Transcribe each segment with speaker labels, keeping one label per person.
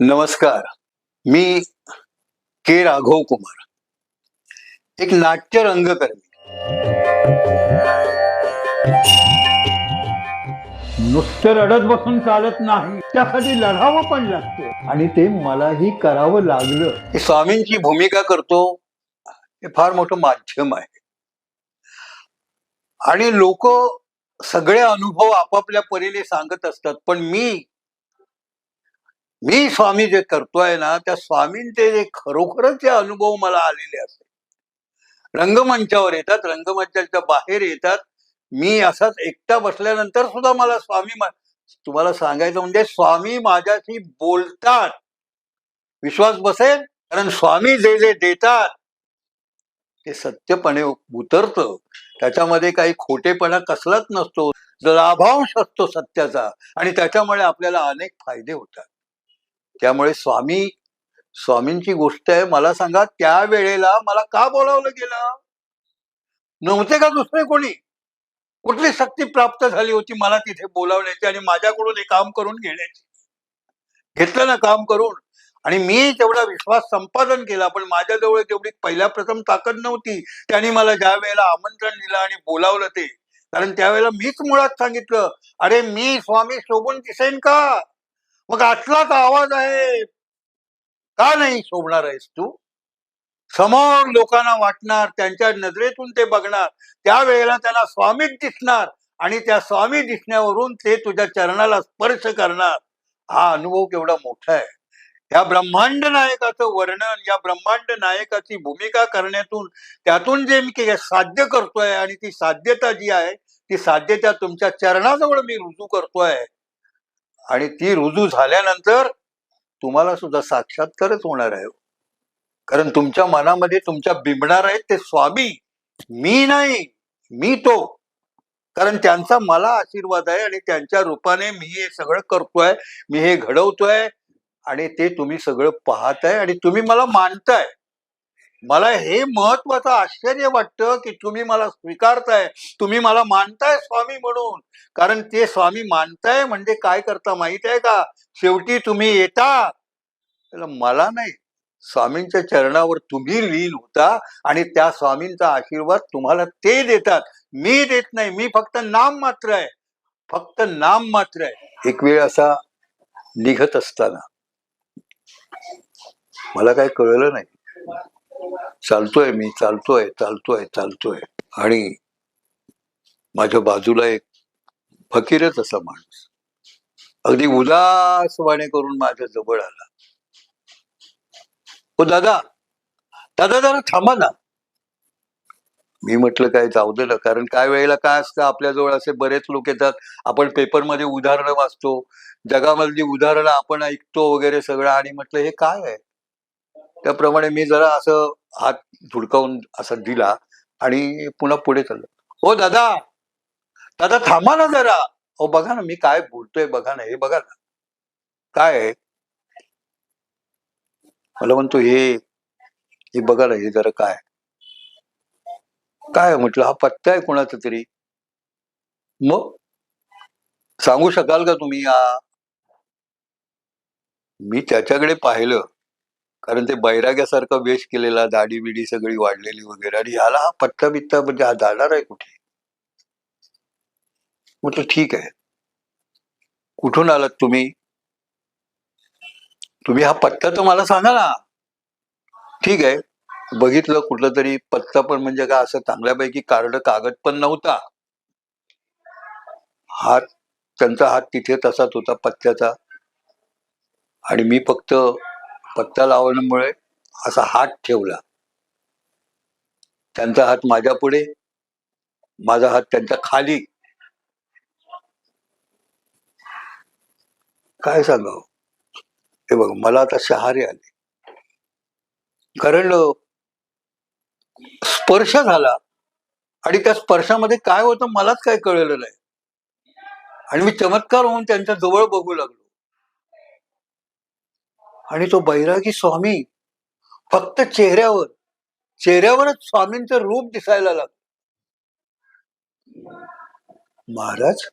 Speaker 1: नमस्कार. मी के राघव कुमार. एक नाट्य रंगकर्मी.
Speaker 2: नुसतं रडत बसून चालत नाही. त्यासाठी लढावं पण लागतं. आणि ते मलाही करावं लागलं.
Speaker 1: ही स्वामींची भूमिका करतो हे फार मोठं माध्यम आहे. आणि लोक सगळे अनुभव आपापल्या परीने सांगत असतात पण मी मी स्वामी जे करतोय ना त्या स्वामींचे जे खरोखरच जे अनुभव मला आलेले असतात रंगमंचावर येतात रंगमंचाच्या बाहेर येतात. मी असाच एकटा बसल्यानंतर सुद्धा मला स्वामी तुम्हाला सांगायचं म्हणजे स्वामी माझ्याशी बोलतात. विश्वास बसेल? कारण स्वामी जे जे देतात ते सत्यपणे उतरतं. त्याच्यामध्ये काही खोटेपणा कसलाच नसतो. लाभांश असतो सत्याचा आणि त्याच्यामुळे आपल्याला अनेक फायदे होतात. त्यामुळे स्वामी स्वामींची गोष्ट आहे. मला सांगा त्या वेळेला मला का बोलावलं गेलं? नव्हते का दुसरे कोणी? कुठली शक्ती प्राप्त झाली होती मला तिथे बोलावण्याची आणि माझ्याकडून हे काम करून घेण्याची? घेतलं ना काम करून. आणि मी तेवढा विश्वास संपादन केला पण माझ्याजवळ तेवढी पहिल्या प्रथम ताकद नव्हती. त्यांनी मला ज्या वेळेला आमंत्रण दिलं आणि बोलावलं ते कारण त्यावेळेला मीच मुळात सांगितलं अरे मी स्वामी शोभून दिसेन का? मग असलाच आवाज आहे. का नाही शोभणार आहेस तू? समोर लोकांना वाटणार त्यांच्या नजरेतून ते बघणार त्यावेळेला त्यांना स्वामीच दिसणार आणि त्या स्वामी दिसण्यावरून ते तुझ्या चरणाला स्पर्श करणार. हा अनुभव केवढा मोठा आहे. या ब्रह्मांड नायकाचं वर्णन या ब्रह्मांड नायकाची भूमिका करण्यातून त्यातून जे मी साध्य करतोय आणि ती साध्यता जी आहे ती साध्यता तुमच्या चरणाजवळ मी रुजू करतोय. आणि ती रुजू झाल्यानंतर तुम्हाला सुद्धा साक्षात्कारच होणार आहे. कारण तुमच्या मनामध्ये तुमच्या बिंबणार आहेत ते स्वामी. मी नाही मी तो. कारण त्यांचा मला आशीर्वाद आहे आणि त्यांच्या रूपाने मी हे सगळं करतोय मी हे घडवतोय आणि ते तुम्ही सगळं पाहताय आणि तुम्ही मला मानताय. मला हे महत्वाचं आश्चर्य वाटतं की तुम्ही मला स्वीकारताय. तुम्ही मला मानताय स्वामी म्हणून. कारण ते स्वामी मानताय म्हणजे काय करता माहीत आहे का? शेवटी तुम्ही येता. त्याला मला नाही. स्वामींच्या चरणावर तुम्ही लीन होता आणि त्या स्वामींचा आशीर्वाद तुम्हाला ते देतात. मी देत नाही. मी फक्त नाम मात्र आहे. फक्त नाम मात्र आहे. एक वेळ असा निघत असताना मला काय कळलं नाही. चालतोय मी चालतोय चालतोय चालतोय. आणि माझ्या बाजूला एक फकीरच असा माणूस. अगदी उदासवाणे करून माझ्या जवळ आला. हो दादा दादा जरा थांबा ना. मी म्हटलं काय जाऊ दे ना कारण काय वेळेला काय असतं आपल्याजवळ असे बरेच लोक येतात. आपण पेपरमध्ये उदाहरणं वाचतो. जगामधली उदाहरणं आपण ऐकतो वगैरे सगळं. आणि म्हटलं हे काय आहे? त्याप्रमाणे मी जरा असं हात झुडकावून असं दिला आणि पुन्हा पुढे चाललो. हो दादा दादा थांबा ना जरा. हो बघा ना मी काय बोलतोय बघा ना हे बघा ना. काय मला म्हणतो हे हे बघा ना हे जरा काय काय म्हटलं? हा पत्ता आहे कोणाचा तरी? मग? सांगू शकाल का तुम्ही? या मी त्याच्याकडे पाहिलं. कारण ते बैराग्यासारखा वेश केलेला दाढी बिडी सगळी वाढलेली वगैरे. आणि ह्याला हा पत्ता बित्ता म्हणजे हा जाणार आहे कुठे? म्हटलं ठीक आहे. कुठून आलात तुम्ही? तुम्ही हा पत्ता तर मला सांगा ना. ठीक आहे. बघितलं कुठलं तरी पत्ता पण म्हणजे काय असं चांगल्यापैकी कार्ड कागद पण नव्हता. हात त्यांचा हात तिथे तसाच होता पत्त्याचा आणि मी फक्त पत्ता लावल्यामुळे असा हात ठेवला. त्यांचा हात माझ्या पुढे माझा हात त्यांच्या खाली. काय सांगावं? हे बघ मला आता शहारे आले. कारण स्पर्श झाला. आणि त्या स्पर्शामध्ये काय होतं मलाच काय कळलं नाही. आणि मी चमत्कार होऊन त्यांच्या जवळ बघू लागलो. आणि तो बैरागी स्वामी फक्त चेहऱ्यावर चेहऱ्यावरच स्वामींचं रूप दिसायला लागलं. महाराज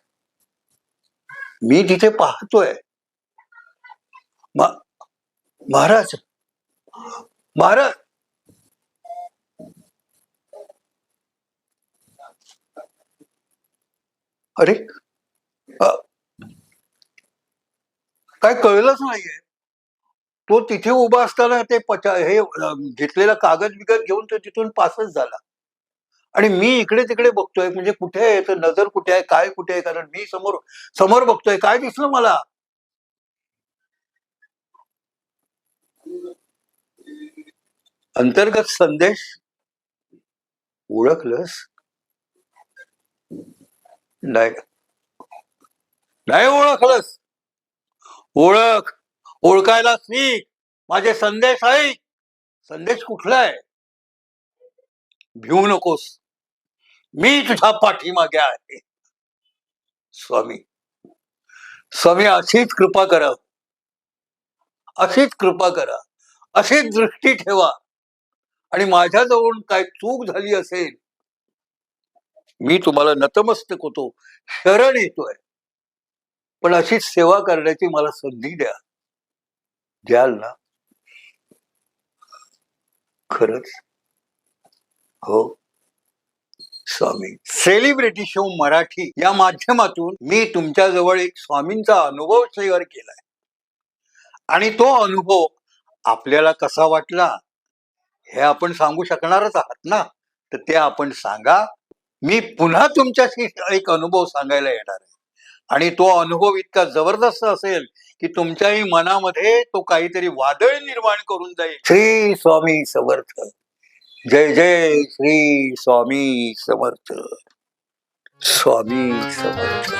Speaker 1: मी तिथे पाहतोय. महाराज महाराज! अरे काय कळलंच नाहीये. तो तिथे उभा असताना ते पचा हे घेतलेला कागद बिगद घेऊन तो तिथून पासच झाला. आणि मी इकडे तिकडे बघतोय म्हणजे कुठे आहे तर नजर कुठे आहे काय कुठे आहे? कारण मी समोर समोर बघतोय. काय दिसलं मला? अंतर्गत संदेश? ओळखलंस? नाही. नाही ओळखलंस. ओळख! ओळखायला शिक माझे संदेश आहे संदेश कुठला आहे? भिवू नकोस. मी तुझ्या पाठीमागे आहे. स्वामी. स्वामी अशीच कृपा करा. अशीच कृपा करा. अशीच दृष्टी ठेवा. आणि माझ्याजवळून काय चूक झाली असेल? मी तुम्हाला नतमस्तक होतो. शरण येतोय. पण अशीच सेवा करण्याची मला संधी द्या. द्याल ना खरंच हो. स्वामी सेलिब्रिटी शो मराठी या माध्यमातून मी तुमच्या जवळ एक स्वामींचा अनुभव शेअर केलाय. आणि तो अनुभव आपल्याला कसा वाटला हे आपण सांगू शकणारच आहात ना? तर ते आपण सांगा. मी पुन्हा तुमच्याशी एक अनुभव सांगायला येणार आहे. आणि तो अनुभव इतका जबरदस्त असेल की तुमच्याही मनामध्ये तो काहीतरी वादळ निर्माण करून जाईल. श्री स्वामी समर्थ. जय जय श्री स्वामी समर्थ. स्वामी समर्थ.